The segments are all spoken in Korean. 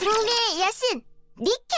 승리의 여신 니케.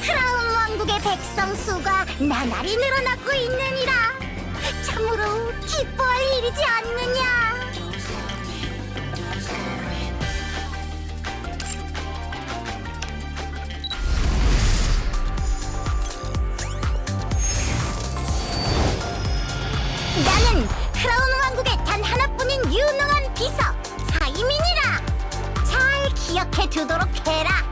크라운 왕국의 백성 수가 나날이 늘어나고 있느니라. 참으로 기뻐할 일이지 않느냐. 나는 크라운 왕국의 단 하나뿐인 유능한 비서 사이민이라. 잘 기억해 두도록 해라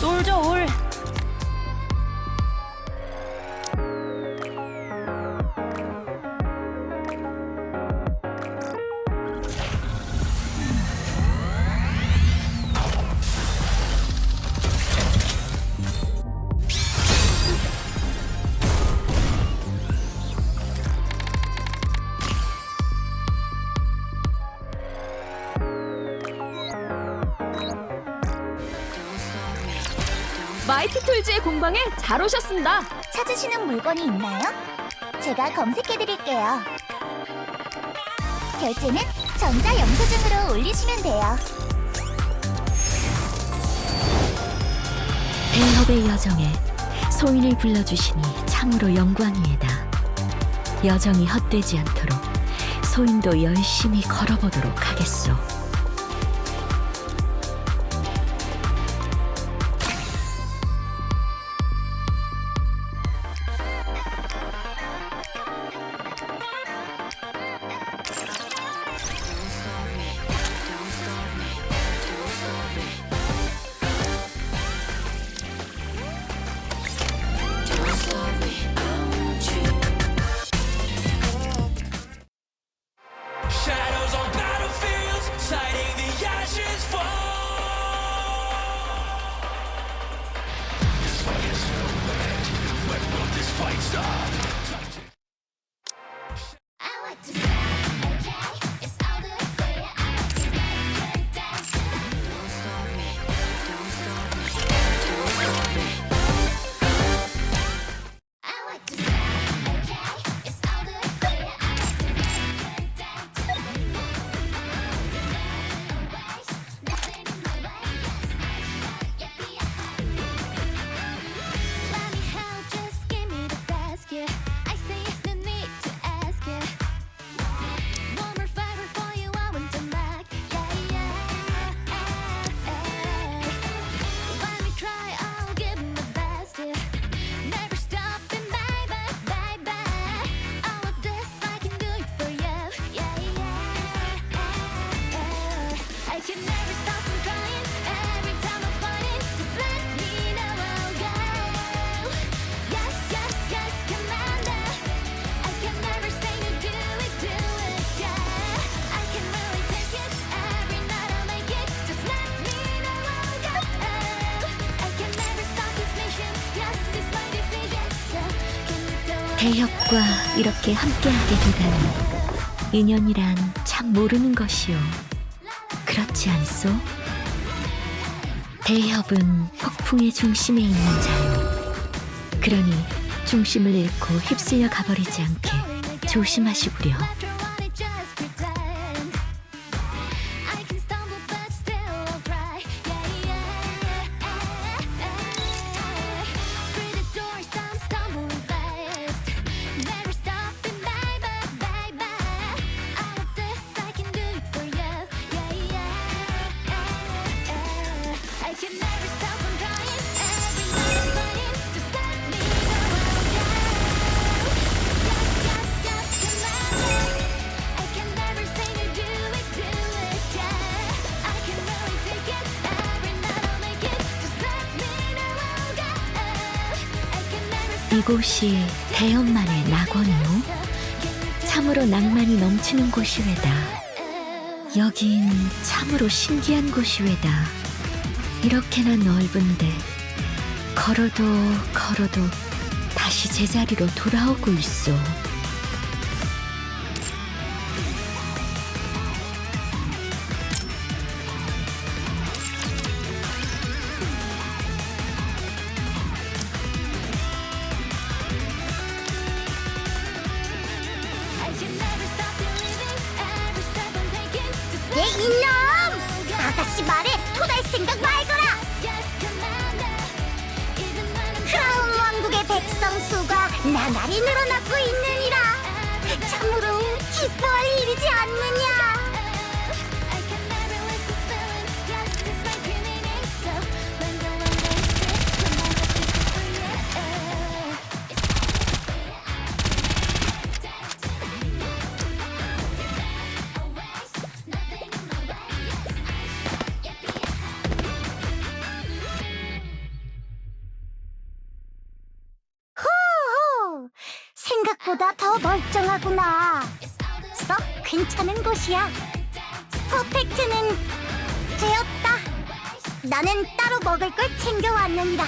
솔저 올. 툴즈의 공방에 잘 오셨습니다. 찾으시는 물건이 있나요? 제가 검색해드릴게요. 결제는 전자 영수증으로 올리시면 돼요. 대협의 여정에 소인을 불러주시니 참으로 영광이에다. 여정이 헛되지 않도록 소인도 열심히 걸어보도록 하겠소. stop. 대협과 이렇게 함께하게 되다니 인연이란 참 모르는 것이오. 그렇지 않소? 대협은 폭풍의 중심에 있는 자요. 그러니 중심을 잃고 휩쓸려 가버리지 않게 조심하시구려. 이곳이 대협만의 낙원이오. 참으로 낭만이 넘치는 곳이외다. 여긴 참으로 신기한 곳이외다. 이렇게나 넓은데 걸어도 걸어도 다시 제자리로 돌아오고 있어. 나날이 늘어나고 있 멀쩡하구나. 썩 괜찮은 곳이야. 퍼펙트는 되었다. 나는 따로 먹을 걸 챙겨왔느니라.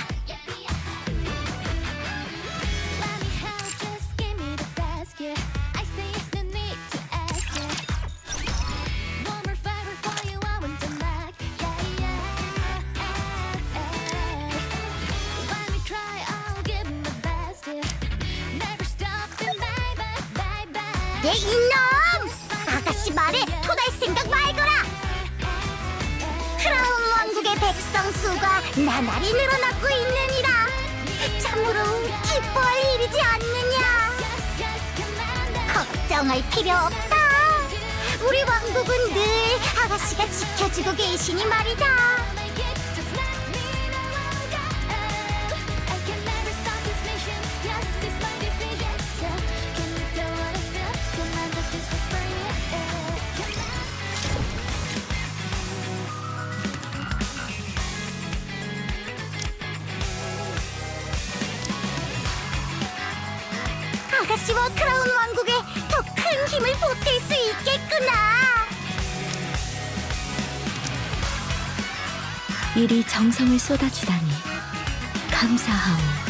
Bye. 예 이놈! 아가씨 말에 토달 생각 말거라. 크라운 왕국의 백성 수가 나날이 늘어나고 있느니라. 참으로 기뻐할 일이지 않느냐. 걱정할 필요 없다. 우리 왕국은 늘 아가씨가 지켜주고 계시니 말이다. 이리 정성을 쏟아주다니 감사하오.